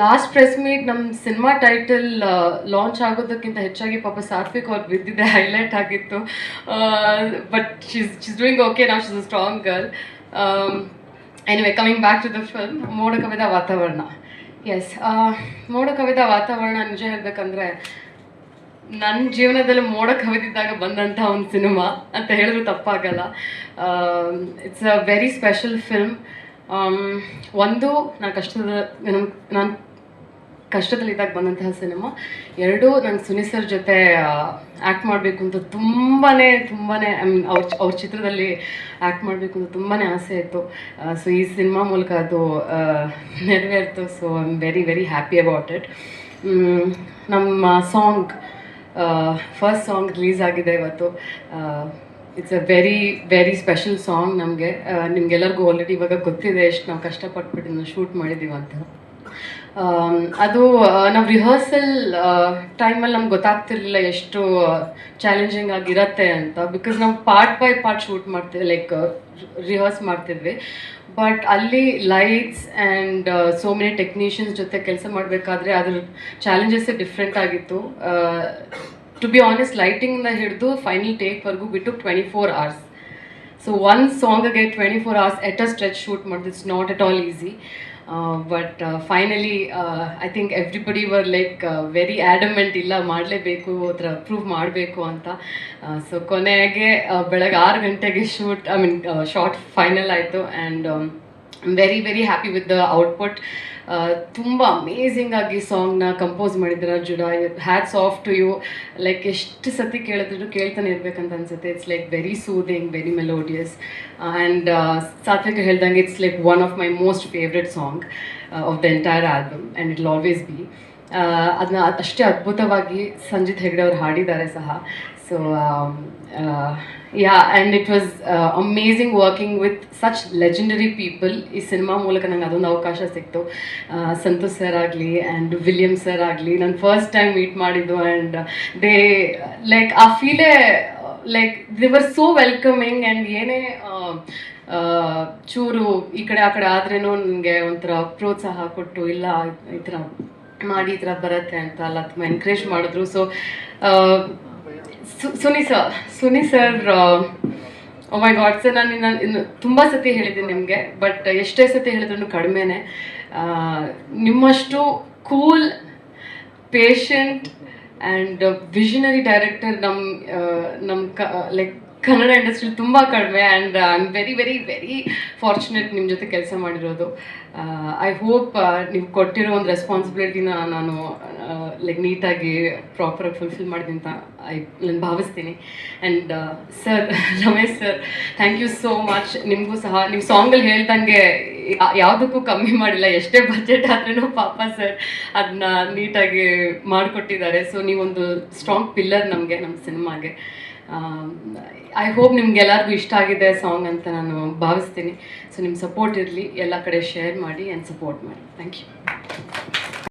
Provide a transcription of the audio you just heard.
Last press meet ನಮ್ಮ cinema title launch ಆಗೋದಕ್ಕಿಂತ ಹೆಚ್ಚಾಗಿ ಪಾಪ ಸಾತ್ವಿಕ್ ಅವ್ರು ಬಿದ್ದಿದ್ದೆ ಹೈಲೈಟ್ ಆಗಿತ್ತು. But she's she's doing okay ನಾವು she's a strong girl anyway coming back to the film ಮೋಡ ಕವಿದ ವಾತಾವರಣ. ಎಸ್ ಮೋಡ ಕವಿದ ವಾತಾವರಣ ನಿಜ ಹೇಳಬೇಕಂದ್ರೆ ನನ್ನ ಜೀವನದಲ್ಲಿ ಮೋಡ ಕವಿದಿದ್ದಾಗ ಬಂದಂಥ ಒಂದು ಸಿನಿಮಾ ಅಂತ ಹೇಳಿದ್ರು ತಪ್ಪಾಗಲ್ಲ. It's a very special film ಒಂದು, ನಾನು ಕಷ್ಟದ ನಾನು ಕಷ್ಟದಲ್ಲಿದ್ದಾಗ ಬಂದಂತಹ ಸಿನಿಮಾ. ಎರಡು ನಾನು ಸುನಿ ಸರ್ ಜೊತೆ ಆ್ಯಕ್ಟ್ ಮಾಡಬೇಕು ಅಂತ ತುಂಬಾ ತುಂಬಾ ಐ ಮೀನ್, ಅವ್ರ ಅವ್ರ ಚಿತ್ರದಲ್ಲಿ ಆ್ಯಕ್ಟ್ ಮಾಡಬೇಕು ಅಂತ ತುಂಬಾ ಆಸೆ ಇತ್ತು. ಸೊ ಈ ಸಿನಿಮಾ ಮೂಲಕ ಅದು ನೆರವೇರ್ತು. So I am very very happy about it ನಮ್ಮ ಸಾಂಗ್ ಫಸ್ಟ್ ಸಾಂಗ್ ರಿಲೀಸ್ ಆಗಿದೆ ಇವತ್ತು. It's a very very special song ನಮಗೆ. ನಿಮ್ಗೆಲ್ಲರಿಗೂ ಆಲ್ರೆಡಿ ಇವಾಗ ಗೊತ್ತಿದೆ ಎಷ್ಟು ನಾವು ಕಷ್ಟಪಟ್ಬಿಟ್ಟು ಶೂಟ್ ಮಾಡಿದ್ದೀವಿ ಅಂತ. ಅದು ನಾವು ರಿಹರ್ಸಲ್ ಟೈಮಲ್ಲಿ ನಮ್ಗೆ ಗೊತ್ತಾಗ್ತಿರ್ಲಿಲ್ಲ ಎಷ್ಟು ಚಾಲೆಂಜಿಂಗ್ ಆಗಿರತ್ತೆ ಅಂತ. ಬಿಕಾಸ್ ನಾವು ಪಾರ್ಟ್ ಬೈ ಪಾರ್ಟ್ ಶೂಟ್ ಮಾಡ್ತೀವಿ ಲೈಕ್ ರಿಹರ್ಸ್ ಮಾಡ್ತಿದ್ವಿ. ಬಟ್ ಅಲ್ಲಿ lights and so many technicians ಜೊತೆ ಕೆಲಸ ಮಾಡಬೇಕಾದ್ರೆ ಅದ್ರ ಚಾಲೆಂಜಸ್ಸೇ ಡಿಫ್ರೆಂಟ್ ಆಗಿತ್ತು. ಟು ಬಿ ಆನೆಸ್ಟ್ ಲೈಟಿಂಗ್ನ ಹಿಡಿದು ಫೈನಲ್ ಟೇಕ್ವರೆಗೂ ಬಿಟ್ಟು twenty four hours so one ಸಾಂಗ್ಗೆ twenty four hours at a stretch shoot ಮಾಡೋದು it's not at all easy but finally I think everybody were like very adamant ಇಲ್ಲ ಮಾಡಲೇಬೇಕು ಅದರ prove ಮಾಡಬೇಕು ಅಂತ. ಸೊ ಕೊನೆಗೆ uh, ಬೆಳಗ್ಗೆ ಆರು ಗಂಟೆಗೆ shoot I mean short final ಆಯಿತು. And very very happy with the output ತುಂಬ ಅಮೇಝಿಂಗ್ ಆಗಿ ಸಾಂಗ್ನ ಕಂಪೋಸ್ ಮಾಡಿದ್ರ Arjun hats off to you like ಎಷ್ಟು ಸತಿ ಕೇಳಿದ್ರು ಕೇಳ್ತಾನೆ ಇರ್ಬೇಕಂತ ಅನ್ಸುತ್ತೆ. It's like very soothing very melodious and Satvika ಹೇಳ್ದಂಗೆ it's like one of my most favourite song of the entire album and it always be ಅದನ್ನ ಅಷ್ಟೇ ಅದ್ಭುತವಾಗಿ ಸಂಜಿತ್ ಹೆಗ್ಡೆ ಅವರು ಹಾಡಿದ್ದಾರೆ ಸಹ. So yeah and it was amazing working with such legendary people ಈ cinema ಮೂಲಕ ನಂಗೆ ಅದೊಂದು ಅವಕಾಶ ಸಿಕ್ತು. ಸಂತೋಷ್ ಸರ್ ಆಗಲಿ ಆ್ಯಂಡ್ ವಿಲಿಯಮ್ ಸರ್ ಆಗಲಿ ನಾನು ಫಸ್ಟ್ ಟೈಮ್ ಮೀಟ್ ಮಾಡಿದ್ದು ಆ್ಯಂಡ್ ದೇ ಲೈಕ್ ಆ ಫೀಲೇ like they were so welcoming and ಏನೇ ಚೂರು ಈ ಕಡೆ ಆ ಕಡೆ ಆದ್ರೇನು ನನಗೆ ಒಂಥರ ಪ್ರೋತ್ಸಾಹ ಕೊಟ್ಟು, ಇಲ್ಲ, ಈ ಥರ ಮಾಡಿ ಈ ಥರ ಬರುತ್ತೆ ಅಂತ ಅಲ್ಲ, ತುಂಬ ಎನ್ಕರೇಜ್ ಮಾಡಿದ್ರು. So, Suni sir Suni sir oh my god sir ನಾನು ನಾನು ಇನ್ನು ತುಂಬ ಸತಿ ಹೇಳಿದ್ದೀನಿ ನಿಮಗೆ ಬಟ್ ಎಷ್ಟೇ ಸತಿ ಹೇಳಿದ್ರು ಕಡಿಮೆನೆ. ನಿಮ್ಮಷ್ಟು cool patient and visionary director ನಮ್ಮ ನಮ್ಮ ಕ ಲೈಕ್ ಕನ್ನಡ ಇಂಡಸ್ಟ್ರಿ ತುಂಬ ಕಡಿಮೆ and I am very very very fortunate ನಿಮ್ಮ ಜೊತೆ ಕೆಲಸ ಮಾಡಿರೋದು. ಐ ಹೋಪ್ ನೀವು ಕೊಟ್ಟಿರೋ ಒಂದು ರೆಸ್ಪಾನ್ಸಿಬಿಲಿಟಿನ ನಾನು ಲೈಕ್ ನೀಟಾಗಿ ಪ್ರಾಪರಾಗಿ ಫುಲ್ಫಿಲ್ ಮಾಡಿದೆ ಅಂತ ಐ ನಾನು ಭಾವಿಸ್ತೀನಿ. And sir Ramesh sir thank you so much ನಿಮಗೂ ಸಹ ನೀವು ಸಾಂಗಲ್ಲಿ ಹೇಳ್ದಂಗೆ ಯಾವುದಕ್ಕೂ ಕಮ್ಮಿ ಮಾಡಿಲ್ಲ. ಎಷ್ಟೇ ಬಜೆಟ್ ಆದ್ರೂ ಪಾಪ ಸರ್ ಅದನ್ನ ನೀಟಾಗಿ ಮಾಡಿಕೊಟ್ಟಿದ್ದಾರೆ. ಸೊ ನೀವೊಂದು ಸ್ಟ್ರಾಂಗ್ ಪಿಲ್ಲರ್ ನಮಗೆ ನಮ್ಮ ಸಿನಿಮಾಗೆ ಐ ಹೋಪ್ ನಿಮ್ಗೆಲ್ಲರಿಗೂ ಇಷ್ಟ ಆಗಿದೆ ಸಾಂಗ್ ಅಂತ ನಾನು ಭಾವಿಸ್ತೀನಿ. ಸೊ ನಿಮ್ಮ ಸಪೋರ್ಟ್ ಇರಲಿ. ಎಲ್ಲ ಕಡೆ ಶೇರ್ ಮಾಡಿ ಆ್ಯಂಡ್ ಸಪೋರ್ಟ್ ಮಾಡಿ. Thank you